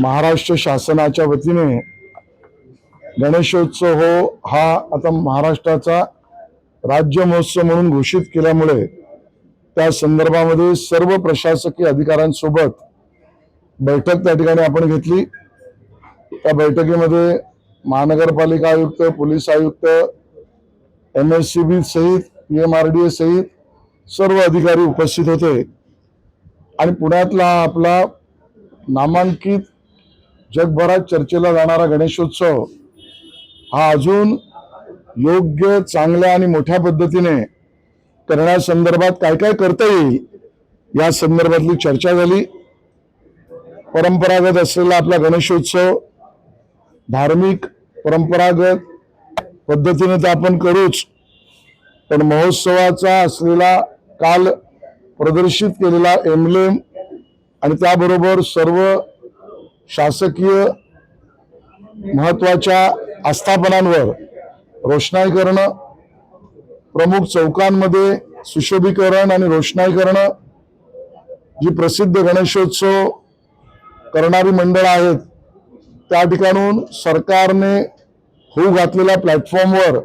महाराष्ट्र शासनाच्या वतीने गणेशोत्सव हो हा आता महाराष्ट्राचा राज्य महोत्सव म्हणून घोषित केल्यामुळे त्या संदर्भामध्ये सर्व प्रशासकीय अधिकाऱ्यांसोबत बैठक त्या ठिकाणी आपण घेतली. त्या बैठकीमध्ये महानगरपालिका आयुक्त पोलीस आयुक्त एम एस सी बी सहित P M R D A सहित सर्व अधिकारी उपस्थित होते. आणि पुण्यातला आपला नामांकित जगभरात चर्चेला जाणारा गणेशोत्सव हा अजून योग्य चांगल्या आणि मोठ्या पद्धतीने करण्यासंदर्भात काय काय करता येईल या संदर्भातली चर्चा झाली. परंपरागत असलेला आपला गणेशोत्सव धार्मिक परंपरागत पद्धतीने तर आपण करूच पण महोत्सवाचा असलेला काल प्रदर्शित केलेला एमलेम आणि त्याबरोबर सर्व शासकीय महत्त्वाच्या आस्थापनांवर रोषणाई करणं प्रमुख चौकांमध्ये सुशोभीकरण आणि रोषणाई करणं जी प्रसिद्ध गणेशोत्सव करणारी मंडळं आहेत त्या ठिकाणून सरकारने होऊ घातलेल्या प्लॅटफॉर्मवर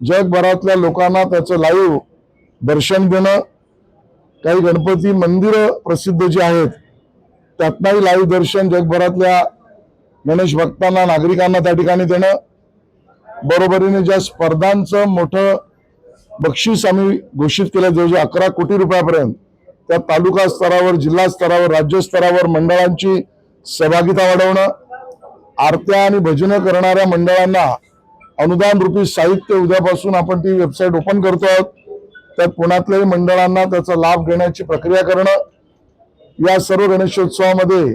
जगभरातल्या लोकांना त्याचं लाईव्ह दर्शन देणं काही गणपती मंदिरं प्रसिद्ध जी आहेत त्यातनंही लाईव्ह दर्शन जगभरातल्या गणेश भक्तांना नागरिकांना त्या ठिकाणी देणं बरोबरीने ज्या स्पर्धांचं मोठं बक्षीस आम्ही घोषित केलं जवळजवळ अकरा कोटी रुपयापर्यंत त्या तालुका स्तरावर जिल्हा स्तरावर राज्य स्तरावर मंडळांची सहभागिता वाढवणं आरत्या आणि भजनं करणाऱ्या मंडळांना अनुदान रूपी साहित्य उद्यापासून आपण ती वेबसाईट ओपन करतो आहोत तर पुण्यातल्याही मंडळांना त्याचा लाभ घेण्याची प्रक्रिया करणं या सर्व गणेशोत्सवामध्ये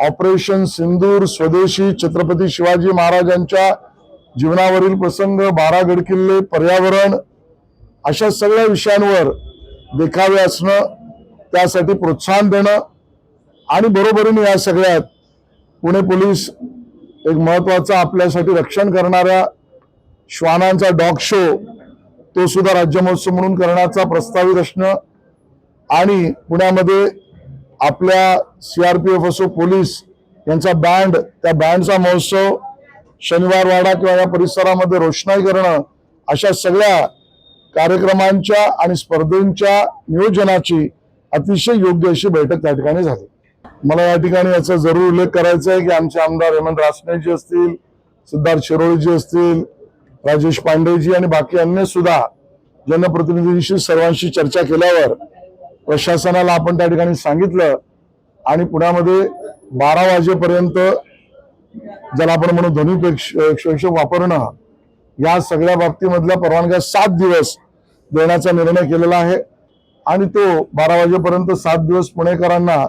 ऑपरेशन सिंदूर स्वदेशी छत्रपती शिवाजी महाराजांच्या जीवनावरील प्रसंग बारा गडकिल्ले पर्यावरण अशा सगळ्या विषयांवर देखावे असणं त्यासाठी प्रोत्साहन देणं आणि बरोबरीने या सगळ्यात पुणे पोलीस एक महत्त्वाचा आपल्यासाठी रक्षण करणाऱ्या श्वानांचा डॉग शो तो सुद्धा राज्य महोत्सव म्हणून करण्याचा प्रस्तावित असणं आणि पुण्यामध्ये आपल्या सी आर पी एफ असो पोलीस यांचा बँड त्या बँडचा महोत्सव शनिवार वाडा किंवा या परिसरामध्ये रोषणाई करणं अशा सगळ्या कार्यक्रमांच्या आणि स्पर्धेंच्या नियोजनाची अतिशय योग्य अशी बैठक त्या ठिकाणी झाली. मला या ठिकाणी याचा जरूर उल्लेख करायचा आहे की आमचे आमदार हेमंत रासनेजी असतील सिद्धार्थ शिरोळीजी असतील राजेश पांडेजी आणि बाकी अन्य सुद्धा जनप्रतिनिधींशी सर्वांशी चर्चा केल्यावर प्रशासनाला आपण त्या ठिकाणी सांगितलं आणि पुण्यामध्ये बारा वाजेपर्यंत ज्याला आपण म्हणू ध्वनी प्रेक्षक वापरणं या सगळ्या बाबतीमधल्या परवानग्या सात दिवस देण्याचा निर्णय केलेला आहे. आणि तो बारा वाजेपर्यंत सात दिवस पुणेकरांना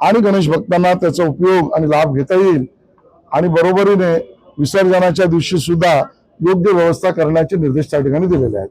आणि गणेश भक्तांना त्याचा उपयोग आणि लाभ घेता येईल. आणि बरोबरीने विसर्जनाच्या दिवशी सुद्धा योग्य व्यवस्था करण्याचे निर्देश त्या ठिकाणी दिलेले आहेत.